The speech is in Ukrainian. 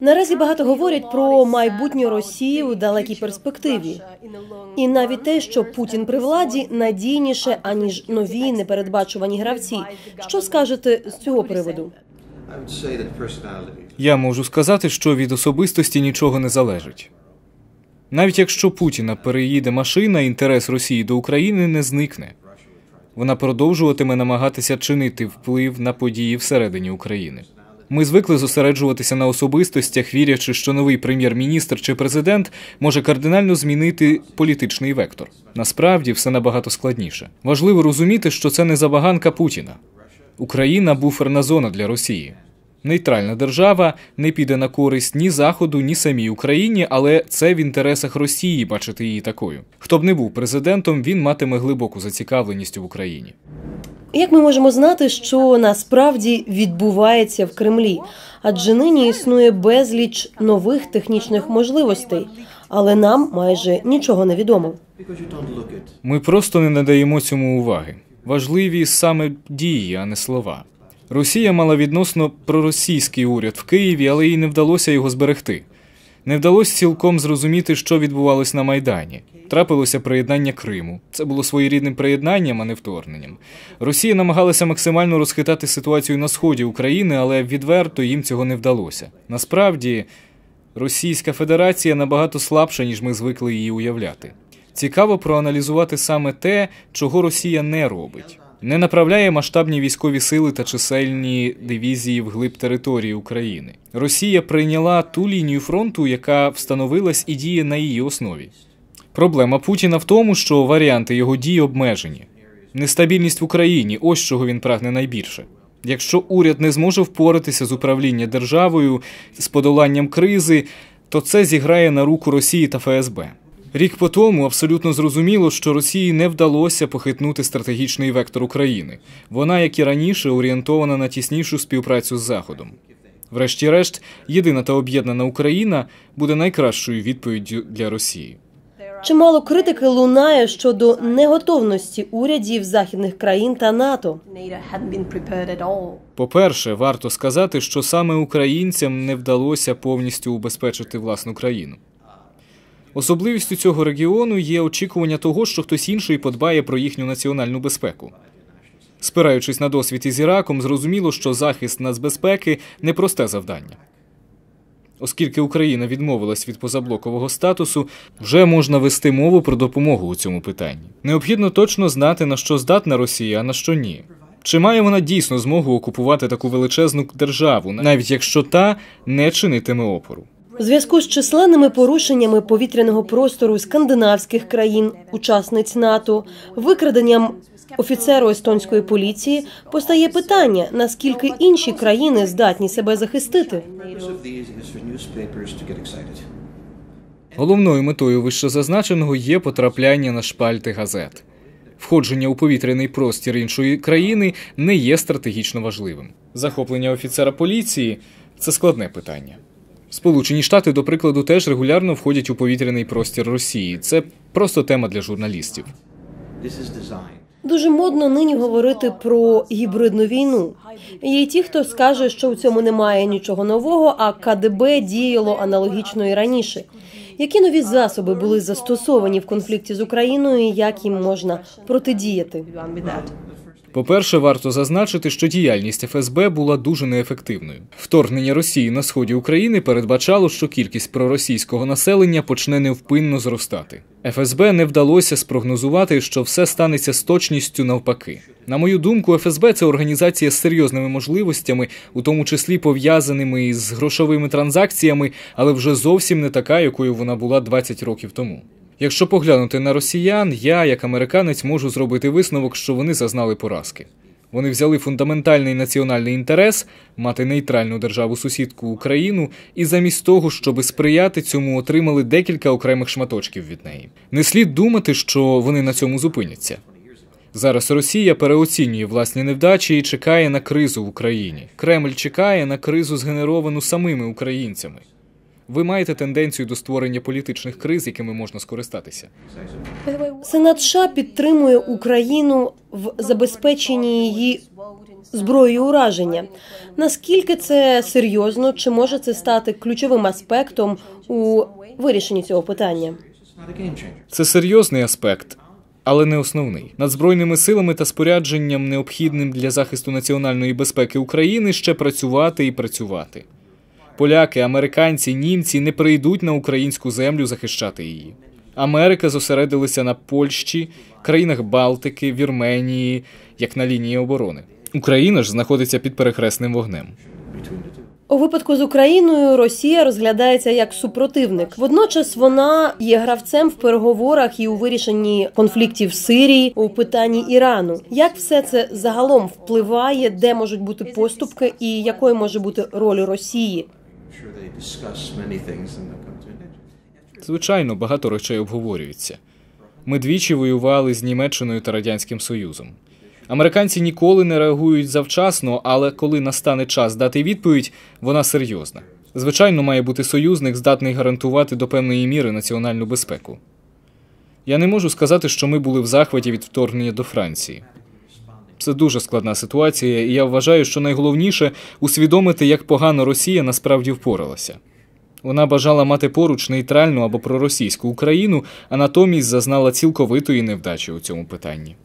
Наразі багато говорять про майбутнє Росії у далекій перспективі, і навіть те, що Путін при владі надійніше аніж нові непередбачувані гравці. Що скажете з цього приводу? Я можу сказати, що від особистості нічого не залежить. Навіть якщо Путіна переїде машина, інтерес Росії до України не зникне. Вона продовжуватиме намагатися чинити вплив на події всередині України. Ми звикли зосереджуватися на особистостях, вірячи, що новий прем'єр-міністр чи президент може кардинально змінити політичний вектор. Насправді все набагато складніше. Важливо розуміти, що це не забаганка Путіна. Україна буферна зона для Росії. Нейтральна держава не піде на користь ні Заходу, ні самій Україні, але це в інтересах Росії бачити її такою. Хто б не був президентом, він матиме глибоку зацікавленість в Україні. Як ми можемо знати, що насправді відбувається в Кремлі? Адже нині існує безліч нових технічних можливостей, але нам майже нічого не відомо. Ми просто не надаємо цьому уваги. Важливі саме дії, а не слова. Росія мала відносно проросійський уряд в Києві, але їй не вдалося його зберегти. Не вдалося цілком зрозуміти, що відбувалось на Майдані. Трапилося приєднання Криму. Це було своєрідним приєднанням, а не вторгненням. Росія намагалася максимально розхитати ситуацію на сході України, але відверто їм цього не вдалося. Насправді, Російська Федерація набагато слабша, ніж ми звикли її уявляти. Цікаво проаналізувати саме те, чого Росія не робить. Не направляє масштабні військові сили та чисельні дивізії вглиб території України. Росія прийняла ту лінію фронту, яка встановилась і діє на її основі. Проблема Путіна в тому, що варіанти його дій обмежені. Нестабільність в Україні ось чого він прагне найбільше. Якщо уряд не зможе впоратися з управлінням державою, з подоланням кризи, то це зіграє на руку Росії та ФСБ. Рік по тому абсолютно зрозуміло, що Росії не вдалося похитнути стратегічний вектор України. Вона, як і раніше, орієнтована на тіснішу співпрацю з Заходом. Врешті-решт, єдина та об'єднана Україна буде найкращою відповіддю для Росії. Чимало критики лунає щодо неготовності урядів західних країн та НАТО. По-перше, варто сказати, що саме українцям не вдалося повністю убезпечити власну країну. Особливістю цього регіону є очікування того, що хтось інший подбає про їхню національну безпеку. Спираючись на досвід із Іраком, зрозуміло, що захист нацбезпеки непросте завдання. Оскільки Україна відмовилась від позаблокового статусу, вже можна вести мову про допомогу у цьому питанні. Необхідно точно знати, на що здатна Росія, а на що ні. Чи має вона дійсно змогу окупувати таку величезну державу, навіть якщо та не чинитиме опору? У зв'язку з численними порушеннями повітряного простору скандинавських країн, учасниць НАТО, викраденням офіцеру естонської поліції, постає питання, наскільки інші країни здатні себе захистити. Головною метою вищезазначеного є потрапляння на шпальти газет. Входження у повітряний простір іншої країни не є стратегічно важливим. Захоплення офіцера поліції це складне питання. Сполучені Штати, до прикладу, теж регулярно входять у повітряний простір Росії. Це просто тема для журналістів. Дуже модно нині говорити про гібридну війну. Є ті, хто скаже, що в цьому немає нічого нового, а КДБ діяло аналогічно і раніше. Які нові засоби були застосовані в конфлікті з Україною, і як їм можна протидіяти? По-перше, варто зазначити, що діяльність ФСБ була дуже неефективною. Вторгнення Росії на сході України передбачало, що кількість проросійського населення почне невпинно зростати. ФСБ не вдалося спрогнозувати, що все станеться з точністю навпаки. На мою думку, ФСБ це організація з серйозними можливостями, у тому числі пов'язаними із грошовими транзакціями, але вже зовсім не така, якою вона була 20 років тому. Якщо поглянути на росіян, я, як американець, можу зробити висновок, що вони зазнали поразки. Вони взяли фундаментальний національний інтерес мати нейтральну державу сусідку Україну, і замість того, щоби сприяти цьому, отримали декілька окремих шматочків від неї. Не слід думати, що вони на цьому зупиняться. Зараз Росія переоцінює власні невдачі і чекає на кризу в Україні. Кремль чекає на кризу, згенеровану самими українцями. Ви маєте тенденцію до створення політичних криз, якими можна скористатися. Сенат США підтримує Україну в забезпеченні її зброєю ураження. Наскільки це серйозно? Чи може це стати ключовим аспектом у вирішенні цього питання? Це серйозний аспект, але не основний. Над збройними силами та спорядженням, необхідним для захисту національної безпеки України, ще працювати і працювати. Поляки, американці, німці не прийдуть на українську землю захищати її. Америка зосередилася на Польщі, країнах Балтики, Вірменії, як на лінії оборони. Україна ж знаходиться під перехресним вогнем. У випадку з Україною Росія розглядається як супротивник. Водночас вона є гравцем в переговорах і у вирішенні конфліктів в Сирії у питанні Ірану. Як все це загалом впливає, де можуть бути поступки, і якою може бути роль Росії? Звичайно, багато речей обговорюється. Ми двічі воювали з Німеччиною та Радянським Союзом. Американці ніколи не реагують завчасно, але коли настане час дати відповідь, вона серйозна. Звичайно, має бути союзник, здатний гарантувати до певної міри національну безпеку. Я не можу сказати, що ми були в захваті від вторгнення до Франції. Це дуже складна ситуація, і я вважаю, що найголовніше усвідомити, як погано Росія насправді впоралася. Вона бажала мати поруч нейтральну або проросійську Україну, а натомість зазнала цілковитої невдачі у цьому питанні.